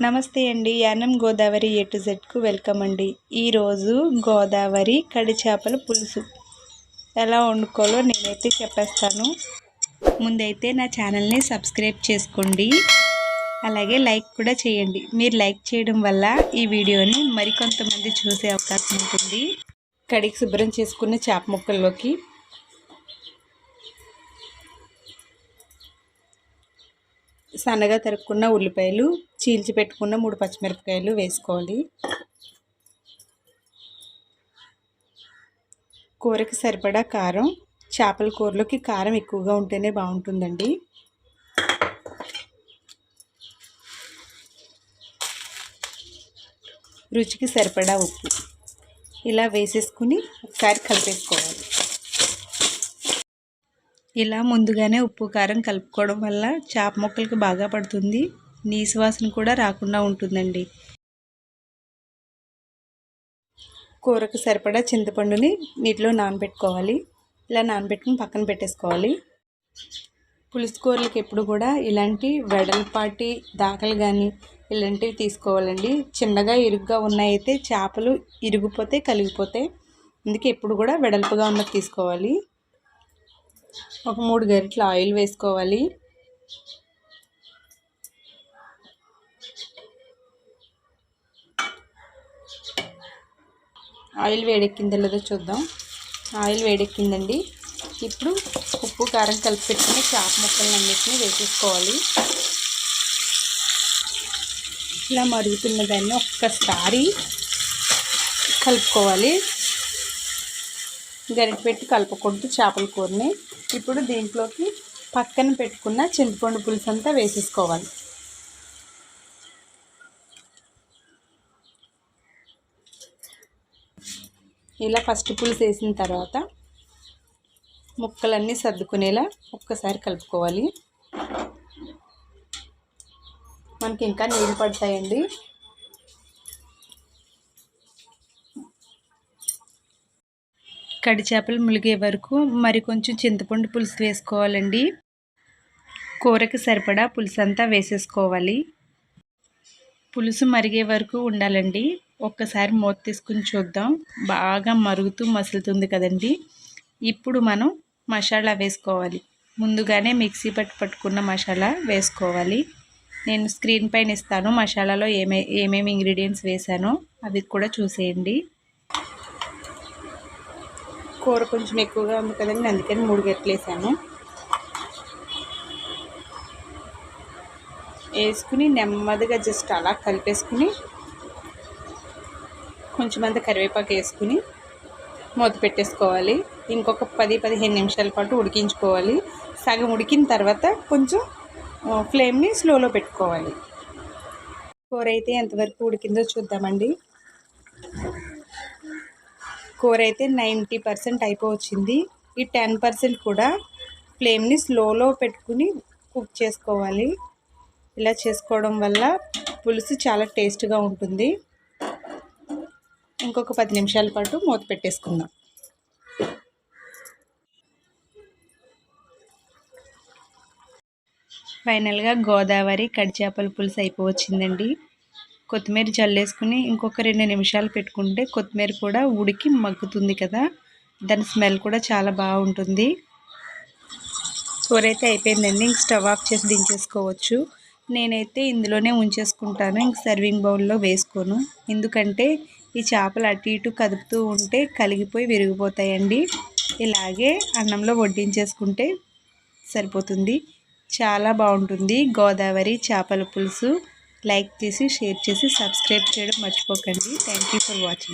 నమస్తే అండి. Yanam Godavari A to జెడ్కు వెల్కమ్ అండి. ఈరోజు గోదావరి కడి చేపల పులుసు. ఎలా వండుకోవాలో నేనైతే చెప్పేస్తాను. ముందైతే నా ఛానల్ని సబ్స్క్రైబ్ చేసుకోండి. అలాగే లైక్ కూడా చేయండి. మీరు లైక్ చేయడం వల్ల ఈ వీడియోని మరికొంతమంది చూసే అవకాశం ఉంటుంది. కడికి శుభ్రం చేసుకున్న చేప ముక్కల్లోకి సన్నగా తరుక్కున్న ఉల్లిపాయలు చీల్చి పెట్టుకున్న మూడు పచ్చిమిరపకాయలు వేసుకోవాలి. కూరకి సరిపడా కారం చేపల కూరలోకి కారం ఎక్కువగా ఉంటేనే బాగుంటుందండి. రుచికి సరిపడా ఉప్పు. ఇలా వేసేసుకుని ఒకసారి కలిపేసుకోవాలి. ఇలా ముందుగానే ఉప్పు కారం కలుపుకోవడం వల్ల చేప ముక్కలకి బాగా పడుతుంది. నీసు వాసన కూడా రాకుండా ఉంటుందండి. కూరకు సరిపడా చింతపండుని నీటిలో నానబెట్టుకోవాలి. ఇలా నానబెట్టుకుని పక్కన పెట్టేసుకోవాలి. పులుసు కూరలకు ఎప్పుడు కూడా ఇలాంటి వెడల్పాటి దాకలు కానీ ఇలాంటివి తీసుకోవాలండి. చిన్నగా ఇరుగ్గా ఉన్నాయైతే చేపలు ఇరిగిపోతే కలిగిపోతే అందుకే ఎప్పుడు కూడా వెడల్పుగా ఉన్నది తీసుకోవాలి. ఒక మూడు గరిటెలు ఆయిల్ వేసుకోవాలి. ఆయిల్ వేడెక్కిందో లేదో చూద్దాం. ఆయిల్ వేడెక్కిందండి. ఇప్పుడు ఉప్పు కారం కలిపి పెట్టుకుని చేప ముక్కలన్నింటినీ వేసేసుకోవాలి. ఇలా మరుగుతున్న దాన్ని ఒక్కసారి కలుపుకోవాలి. గరిటె పెట్టి కలపకూడదు చేపల కూరని. ఇప్పుడు దీంట్లోకి పక్కన పెట్టుకున్న చింతపండు పులుసు అంతా వేసేసుకోవాలి. ఇలా ఫస్ట్ పులుసు వేసిన తర్వాత ముక్కలన్నీ సర్దుకునేలా ఒక్కసారి కలుపుకోవాలి. మనకి ఇంకా నీళ్ళు పడతాయండి. కడి చేపలు ములిగే వరకు మరి కొంచెం చింతపండు పులుసు వేసుకోవాలండి. కూరకి సరిపడా పులుసు అంతా వేసేసుకోవాలి. పులుసు మరిగే వరకు ఉండాలండి. ఒక్కసారి మూత తీసుకుని చూద్దాం. బాగా మరుగుతూ మసులుతుంది కదండి. ఇప్పుడు మనం మసాలా వేసుకోవాలి. ముందుగానే మిక్సీ పట్టు పట్టుకున్న మసాలా వేసుకోవాలి. నేను స్క్రీన్ పైన ఇస్తాను. మసాలాలో ఏమే ఏమేమి ఇంగ్రీడియంట్స్ వేసానో అవి కూడా చూసేయండి. కూర కొంచెం ఎక్కువగా ఉంది కదండి. అందుకని మూడు గట్లు వేసాను. వేసుకుని నెమ్మదిగా జస్ట్ అలా కలిపేసుకుని కొంచెం అంత కరివేపాకు వేసుకుని మూత పెట్టేసుకోవాలి. ఇంకొక పది పదిహేను నిమిషాల పాటు ఉడికించుకోవాలి. సగం ఉడికిన తర్వాత కొంచెం ఫ్లేమ్ని స్లోలో పెట్టుకోవాలి. కూర అయితే ఎంతవరకు ఉడికిందో చూద్దామండి. కూర అయితే నైంటీ పర్సెంట్ అయిపోవచ్చింది. ఈ టెన్ పర్సెంట్ కూడా ఫ్లేమ్ని స్లోలో పెట్టుకుని కుక్ చేసుకోవాలి. ఇలా చేసుకోవడం వల్ల పులుసు చాలా టేస్ట్గా ఉంటుంది. ఇంకొక పది నిమిషాల పాటు మూత పెట్టేసుకుందాం. ఫైనల్గా గోదావరి కడిచేపల పులుసు అయిపోవచ్చిందండి. కొత్తిమీర చల్లేసుకుని ఇంకొక రెండు నిమిషాలు పెట్టుకుంటే కొత్తిమీర కూడా ఉడికి మగ్గుతుంది కదా. దాని స్మెల్ కూడా చాలా బాగుంటుంది. కూర అయితే అయిపోయిందండి. ఇంక స్టవ్ ఆఫ్ చేసి దించేసుకోవచ్చు. నేనైతే ఇందులోనే ఉంచేసుకుంటాను. ఇంక సర్వింగ్ బౌల్లో వేసుకోను. ఎందుకంటే ఈ చేపలు అటు ఇటు కదుపుతూ ఉంటే కలిగిపోయి విరిగిపోతాయండి. ఇలాగే అన్నంలో వడ్డించేసుకుంటే సరిపోతుంది. చాలా బాగుంటుంది. గోదావరి చేపల పులుసు. లైక్ చేసి షేర్ చేసి సబ్స్క్రైబ్ చేయడం మర్చిపోకండి. Thank for watching